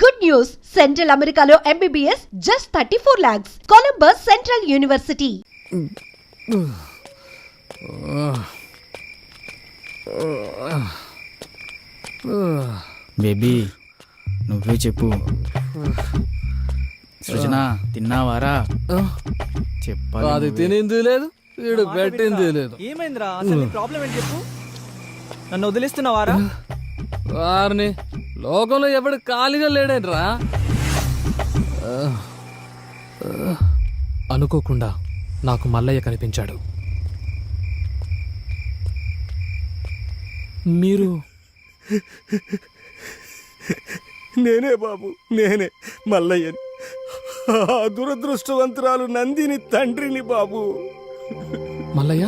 Good news! Central Americano MBBS just 34 lakhs. Columbus Central University. Baby నువ్వే చెప్పు సృజన తిన్నావారా చెప్పాలి అది. తినింది లేదు వీడు పెట్టింది లేదు ఏమైందిరా అసలు నీ ప్రాబ్లం ఏంటి చెప్పు నన్ను వదిలేస్తున్నావారా వారిని లోకంలో ఎవడు ఖాళీగా లేడేంట్రా? అనుకోకుండా నాకు మల్లయ్య కనిపించాడు. మీరు నేనే బాబు నేనే మల్లయ్యని. దురదృష్టవంతురాలు నందిని తండ్రిని బాబు. మల్లయ్య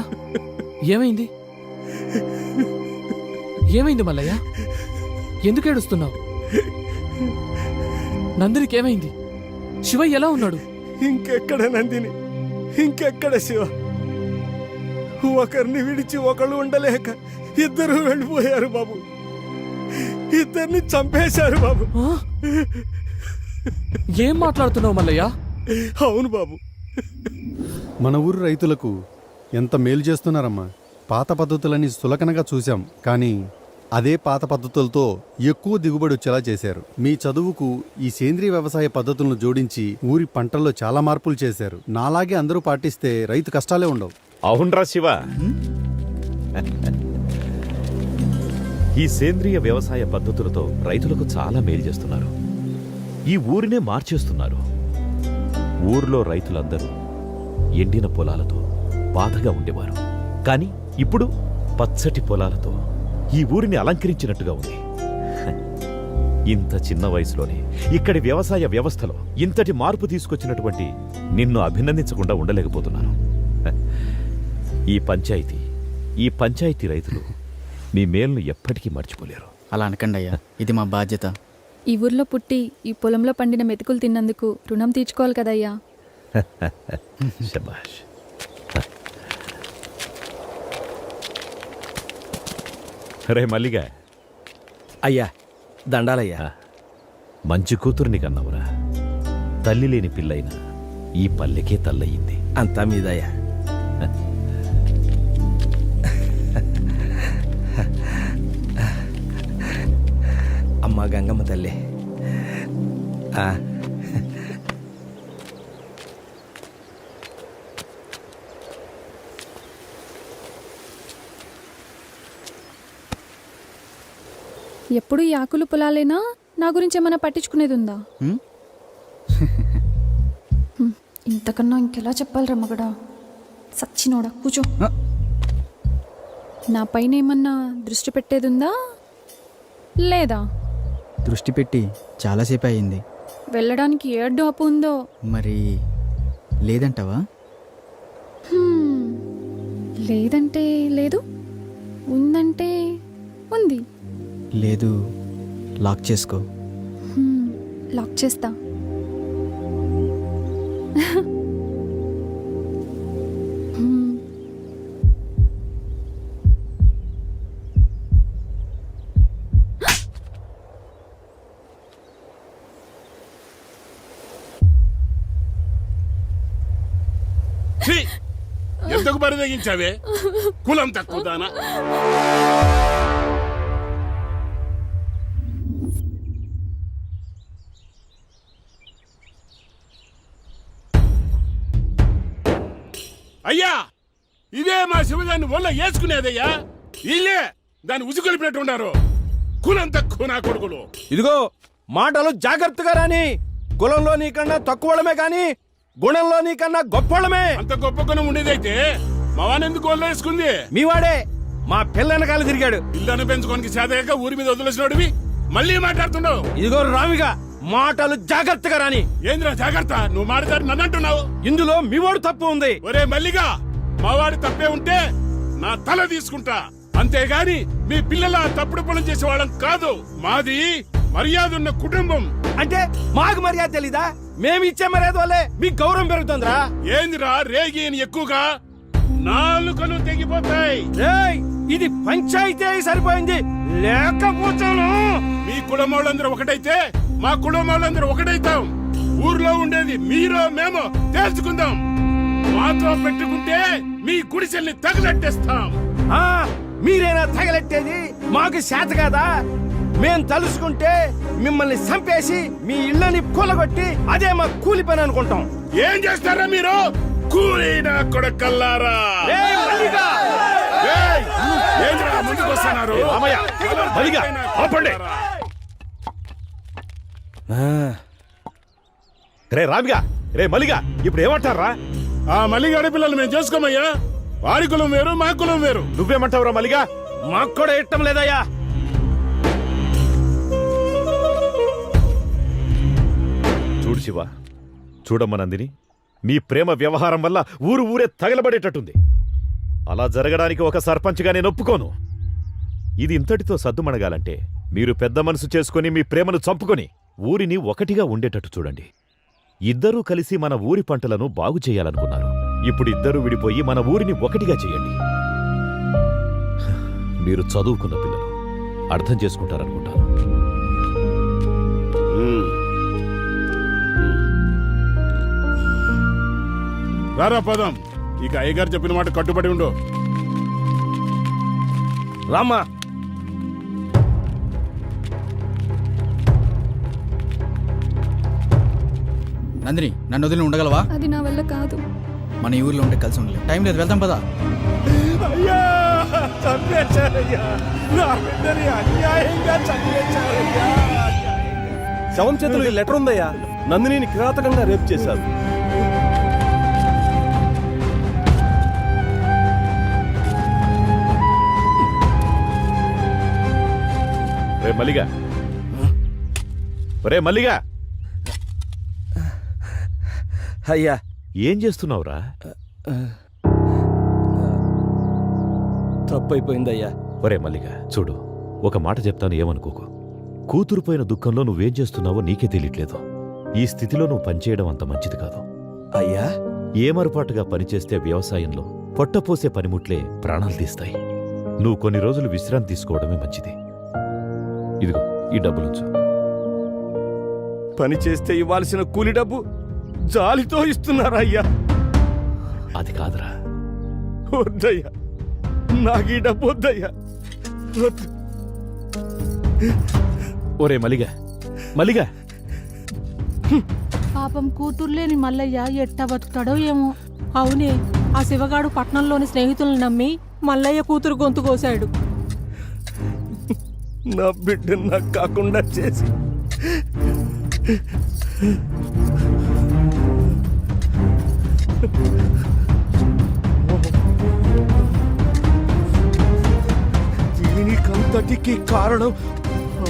ఏమైంది? ఏమైంది మల్లయ్య? ఎందుకు ఏడుస్తున్నావు? నందినికి ఏమైంది? శివ ఎలా ఉన్నాడు? ఇంకెక్కడ నందిని? ఇంకెక్కడ శివ? ఒకరిని విడిచి ఒకళ్ళు ఉండలేక ఇద్దరు వెళ్ళిపోయారు బాబు. ఇద్దరిని చంపేశారు బాబు? ఏం మాట్లాడుతున్నావు మల్లయ్య? అవును బాబు. మన ఊరు రైతులకు ఎంత మేలు చేస్తున్నారమ్మా. పాత పద్ధతులని సులకనగా చూశాం కానీ అదే పాత పద్ధతులతో ఎక్కువ దిగుబడి వచ్చేలా చేశారు. మీ చదువుకు ఈ సేంద్రియ వ్యవసాయ పద్ధతులను జోడించి ఊరి పంటల్లో చాలా మార్పులు చేశారు. నాలాగే అందరూ పాటిస్తే రైతు కష్టాలే ఉండవు. అవునరా శివ. ఈ సేంద్రియ వ్యవసాయ పద్ధతులతో రైతులకు చాలా మేలు చేస్తున్నారు. ఈ ఊరినే మార్చేస్తున్నారు. ఊర్లో రైతులందరూ ఎండిన పొలాలతో బాధగా ఉండేవారు. కానీ ఇప్పుడు పచ్చటి పొలాలతో ఈ ఊరిని అలంకరించినట్టుగా ఉంది. ఇంత చిన్న వయసులోనే ఇక్కడి వ్యవసాయ వ్యవస్థలో ఇంతటి మార్పు తీసుకొచ్చినటువంటి నిన్ను అభినందించకుండా ఉండలేకపోతున్నాను. ఈ పంచాయతీ ఈ పంచాయతీ రైతులు మీ మేలును ఎప్పటికీ మర్చిపోలేరు. అలా అనకండి అయ్యా ఇది మా బాధ్యత. ఈ ఊర్లో పుట్టి ఈ పొలంలో పండిన మెతుకులు తిన్నందుకు రుణం తీర్చుకోవాలి కదయ్యా. శబాష్ రే మల్లిగా. అయ్యా దండాలయ్యా. మంచి కూతుర్ని కన్నావురా తల్లి లేని పిల్లైన ఈ పల్లెకే తల్లయింది అంతా మీదయ్యా. అమ్మా గంగమ్మ తల్లి. ఎప్పుడు ఈ ఆకులు పొలాలేనా? నా గురించి ఏమైనా పట్టించుకునేది ఉందా ఇంతకన్నా ఇంకెలా చెప్పాలిరా మగడా? సచ్చినోడా కూచో. నా పైన ఏమన్నా దృష్టి పెట్టేది ఉందా లేదా? దృష్టి పెట్టి చాలాసేపు అయింది వెళ్ళడానికి ఏ అడ్డు అప్పు ఉందో? మరి లేదంటావా? లేదంటే లేదు ఉందంటే ఉంది. లేదు. లాక్ చేసుకో. హ్మ్, లాక్ చేస్తా. హ్మ్, ఛీ! ఎందుకు బరిదగించావే కులం తక్కువ దానా? ఒళ్ళ వేసుకునేదయ్యా ఇల్లే. దాన్ని ఉసుకొలిపినట్టు ఉన్నారు. కులం తక్కువ నా కొడుకులు. ఇదిగో మాటలు జాగ్రత్తగా రాని కులంలో నీకన్నా తక్కువడమే కాని గుణంలో నీకన్నా గొప్పవాళ్ళమే అంత గొప్ప గుణం ఉండేదైతే మా వాని ఎందుకు ఒళ్ళ వేసుకుంది? మీవాడే మా పిల్ల వెనకాల తిరిగాడు. ఇల్లను పెంచుకోనికి చేతగాక ఊరి మీద వదిలేసినోడివి. మళ్ళీ మాట్లాడుతున్నావు. ఇదిగో రామిగా మాటలు జాగ్రత్తగా రాని. ఏంద్రా జాగ్రత్త? నువ్వు మాట్లాడి నన్ను అంటున్నావు. ఇందులో మీవాడు తప్పు ఉంది. ఒరే మల్లిగా మావాడి తప్పే ఉంటే నా తల తీసుకుంటా. అంతేగాని మీ పిల్లల తప్పుడు పనులు చేసే వాళ్ళం కాదు. మాది మర్యాద ఉన్న కుటుంబం. అంటే మాకు మర్యాద తెలీదా? మేము ఇచ్చే మర్యాద వల్లే మీకు గౌరవం పెరుగుతుందిరా. ఏందిరా రేగి ఎక్కువగా? నాలుకలు తెగిపోతాయి. ఇది పంచాయతీ సరిపోయింది. లేకపోతాను మీ కులమోళ్ళందరూ ఒకటైతే మా కులం వాళ్ళందరూ ఒకటైతాం. ఊర్లో ఉండేది మీరో మేమో తేల్చుకుందాం. మాతో పెట్టుకుంటే మీ గుడిసెల్ని తగలెట్టేస్తాం. ఆ, మీరేనా తగలెట్టేది? మాకు చేత కాదా? మేం తలుసుకుంటే మిమ్మల్ని చంపేసి మీ ఇళ్ళని కూలగొట్టి అదే మా కూలి పని అనుకుంటాం. ఏం చేస్తారా మీరు? కూలీనా కొడకల్లారా. రే రామిగా రే మల్లిగా ఇప్పుడు ఏమంటారా? ఆ మల్లిగాడి పిల్లలు మేము చేసుకోమయ్యా. వారి కులం వేరు మా కులం వేరు. నువ్వేమంటావురా మల్లిగా మాకు కూడా ఇష్టం లేదయ్యా. చూడు శివ చూడమ్మ నందిని మీ ప్రేమ వ్యవహారం వల్ల ఊరు ఊరే తగలబడేటట్టుంది. అలా జరగడానికి ఒక సర్పంచ్గా నేను ఒప్పుకోను. ఇది ఇంతటితో సద్దుమణగాలంటే మీరు పెద్ద మనసు చేసుకొని మీ ప్రేమను చంపుకొని ఊరిని ఒకటిగా ఉండేటట్టు చూడండి. ఇద్దరూ కలిసి మన ఊరి పంటలను బాగు చేయాలనుకున్నారు. ఇప్పుడు ఇద్దరూ విడిపోయి మన ఊరిని ఒకటిగా చేయండి. మీరు చదువుకున్న పిల్లలు. అర్థం చేసుకుంటారనుకుంటాను. రారా పదం. ఇక అయ్యగారు చెప్పిన మాట కట్టుబడి ఉండు. రామ్మా నందిని నన్ను వదిలి ఉండగలవా? అది నా వల్ల కాదు. మన ఈ ఊర్లో ఉంటే కలిసి ఉండలేదు టైం లేదు వెళ్తాం పదా. అయ్యా చంపేశారయ్యా. నా బిడ్డని అన్యాయంగా చంపేశారయ్యా. శవం చేతులు ఈ లెటర్ ఉందయ్యా. నందినిని కిరాతకంగా రేపు చేశారు. రే మల్లిగా. రే మల్లిగా. అయ్యా. ఏం చేస్తున్నావురా? తప్పైపోయిందయ్యా. ఒరే మల్లిగా చూడు ఒక మాట చెప్తాను ఏమనుకోకు. కూతురుపోయిన దుఃఖంలో నువ్వేం చేస్తున్నావో నీకే తెలియట్లేదు. ఈ స్థితిలో నువ్వు పనిచేయడం అంత మంచిది కాదు. అయ్యా. ఏమరపాటుగా పనిచేస్తే వ్యవసాయంలో పొట్టపోసే పనిముట్లే ప్రాణాలు తీస్తాయి. నువ్వు కొన్ని రోజులు విశ్రాంతి తీసుకోవడమే మంచిది. ఇదిగో ఈ డబ్బులుంచు. పని చేస్తే ఇవ్వాల్సిన కూలి డబ్బు జాలితో ఇస్తున్నారా అయ్యా అది కాదురా. వద్దయ్యా. నాకు ఈ డబ్బు వద్దయ్యా. వద్దు. ఒరే మల్లిగా మల్లిగా పాపం కూతుర్లేని మల్లయ్య ఎట్టా బతుకుతాడో ఏమో. అవునే ఆ శివగాడు పట్నంలోని స్నేహితులను నమ్మి మల్లయ్య కూతురు గొంతు కోశాడు. నా బిడ్డ నాకు కాకుండా చేసి దీనికంతటికి కారణం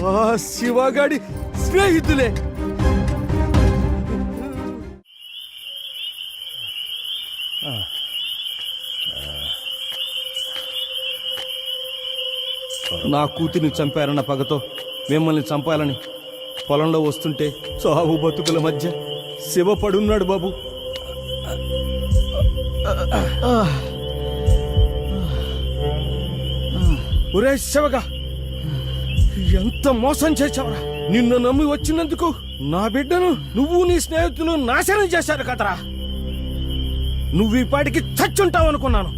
ఆ శివగాడి స్నేహితులే. నా కూతుర్ని చంపారన్న పగతో మిమ్మల్ని చంపాలని పొలంలో వస్తుంటే చావు బతుకుల మధ్య శివ పడున్నాడు బాబు. ఒరే శివగా ఎంత మోసం చేశావురా? నిన్ను నమ్మి వచ్చినందుకు నా బిడ్డను నువ్వు నీ స్నేహితులు నాశనం చేశారు కదరా. నువ్వు ఈ పాటికి చచ్చుంటావు అనుకున్నాను.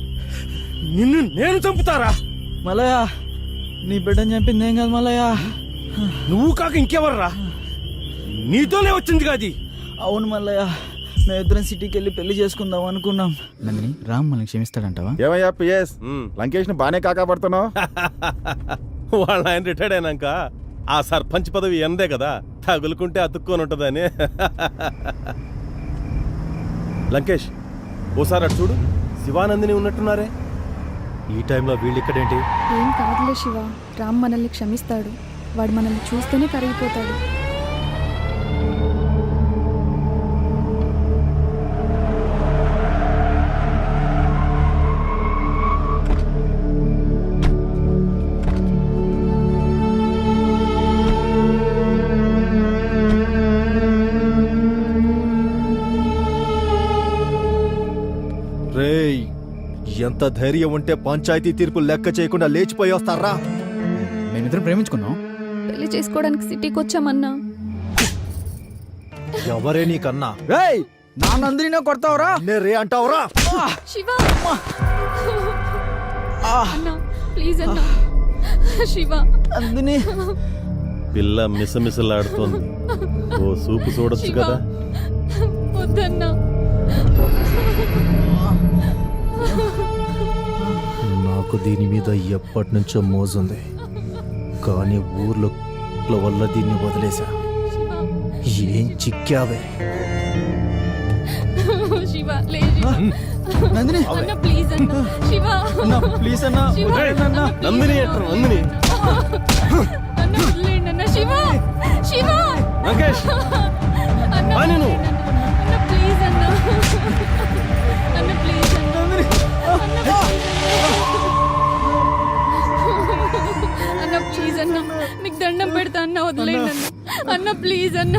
నిన్ను నేను చంపుతారా? మలయా నీ బిడ్డని చంపింది ఏం కాదు మలయా. నువ్వు కాక ఇంకెవర్రా? నీతోనే వచ్చింది కాది. అవును మల్లయ్య మేమిద్దరం సిటీకి వెళ్ళి పెళ్ళి చేసుకుందాం అనుకున్నాం. నందిని రామ్ మనల్ని క్షమిస్తాడంటావా? ఏమయ్యా పిఎస్ లంకేష్ని బానే కాకాపడుతున్నావు? వాళ్ళ ఆయన రిటైర్డ్ అయినాక ఆ సర్పంచ్ పదవి ఎందే కదా తగులుకుంటే అతుక్కొని ఉంటుందని లంకేష్ ఓసారి అటు చూడు. శివానందిని ఉన్నట్టున్నారే. ఈ టైంలో వీళ్ళు ఇక్కడేంటి ఏం కాదులే శివ రామ్ మనల్ని క్షమిస్తాడు. వాడు మనల్ని చూస్తేనే కరిగిపోతాడు. ఎంత ధైర్యం ఉంటే పంచాయతీ తీర్పు లెక్క చేయకుండా లేచిపోయి వస్తారా? మేమిద్దరం ప్రేమించుకున్నాం. పెళ్ళి చేసుకోవడానికి సిటీకి వచ్చామన్నా. ఎవరే నీకన్నా? రేయ్ నా నందిని కొడతావరా. నే రే అంటావురా? శివ! అన్న ప్లీజ్ అన్న. శివ. నందిని. పిల్ల మిసమిసలాడుతోంది. ఓ సూపు చూడొచ్చు శివ. కదా? వద్దన్నా. నాకు దీని మీద ఎప్పటి నుంచో మోజుంది కానీ ఊర్లో వల్ల దీన్ని వదిలేశా శివ ఏం చిక్కావే శివ లే శివ నందిని అన్న ప్లీజ్ అన్న పెడతా అన్న. అన్న. ప్లీజ్ అన్న.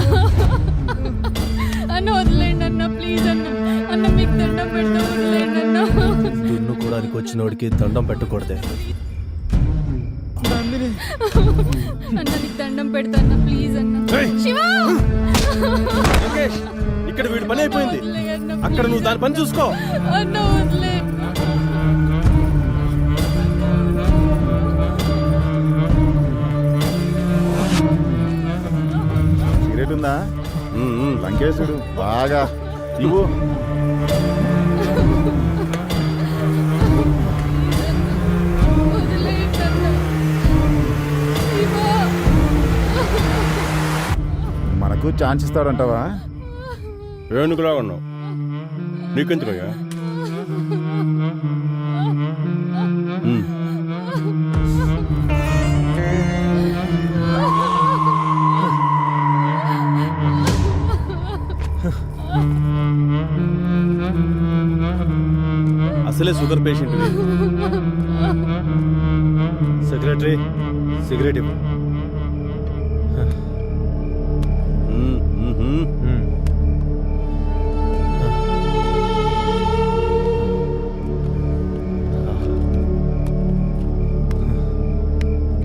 అన్న వదిలేయండి అన్న ప్లీజ్ అన్న. అన్న మీకు దండం పెడతా వదిలేయండి అన్న. దున్నుకోవడానికి వచ్చినోడికి దండం పెట్టకూడదే. అన్న నీకు దండం పెడతా అన్న ప్లీజ్ అన్న! శివ! ఇక్కడ వీడి పని అయిపోయింది. అక్కడ నువ్వు దాని పని చూసుకో. అన్న వదిలే సిగరెట్ లంకేశుడు బాగా. ఇవ్వు. మనకు ఛాన్స్ ఇస్తాడంటావా? ఏనుగులా ఉన్నావు. నీకెందుకయ్యా? అసలే షుగర్ పేషెంట్ సెక్రటరీ సిగరెట్ ఇవ్వు.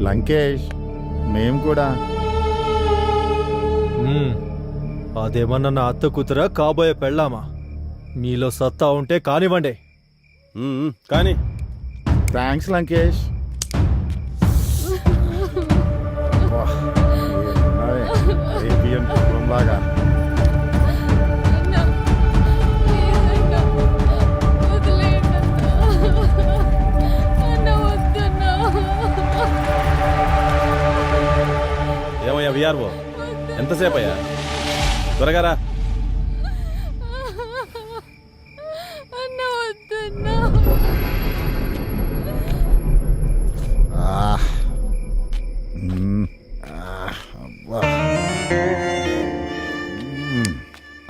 లంకేష్ మేము కూడా. అదేమన్నా నా అత్త కూతురా కాబోయే పెళ్ళామా మీలో సత్తా ఉంటే కానివ్వండి. కానీ థ్యాంక్స్ లంకేష్ అన్న వద్దన్న ఏమయ్యా విఆర్ఓ ఎంతసేపు అయ్యా త్వరగా రా.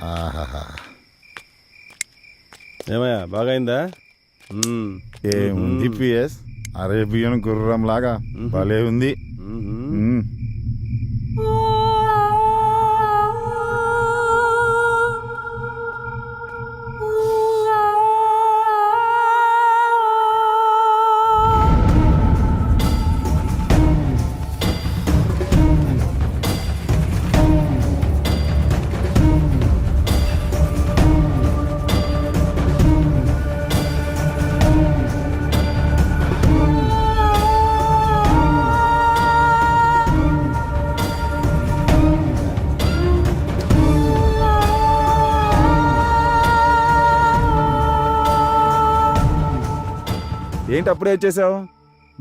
ఆహాహా. ఏమయ్యా బాగైందా. ఏముంది పిఎస్? అరేబియన్ గుర్రం లాగా భలే ఉంది. ఏంటి అప్పుడే వచ్చేసావు?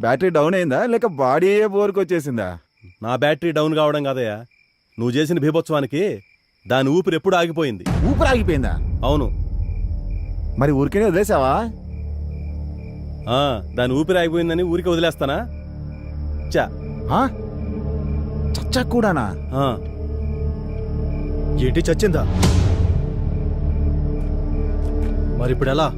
బ్యాటరీ డౌన్ అయిందా? లేక బాడీ బోర్కి వచ్చేసిందా? నా బ్యాటరీ డౌన్ కావడం కాదయ్యా. నువ్వు చేసిన బీభత్సవానికి దాని ఊపిరి ఎప్పుడు ఆగిపోయింది. ఊపిరి ఆగిపోయిందా? అవును. మరి ఊరికే వదిలేసావా? ఆ, దాని ఊపిరి ఆగిపోయిందని ఊరికి వదిలేస్తానా? చా ఆ? చచ్చా కూడానా. ఏంటి చచ్చిందా? మరి ఇప్పుడు ఎలా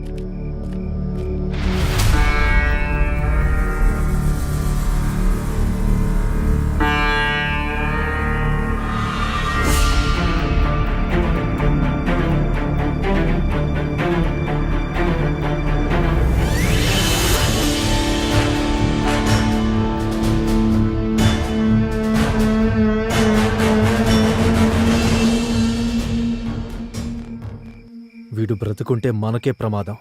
వీడు మనకే ప్రమాదం.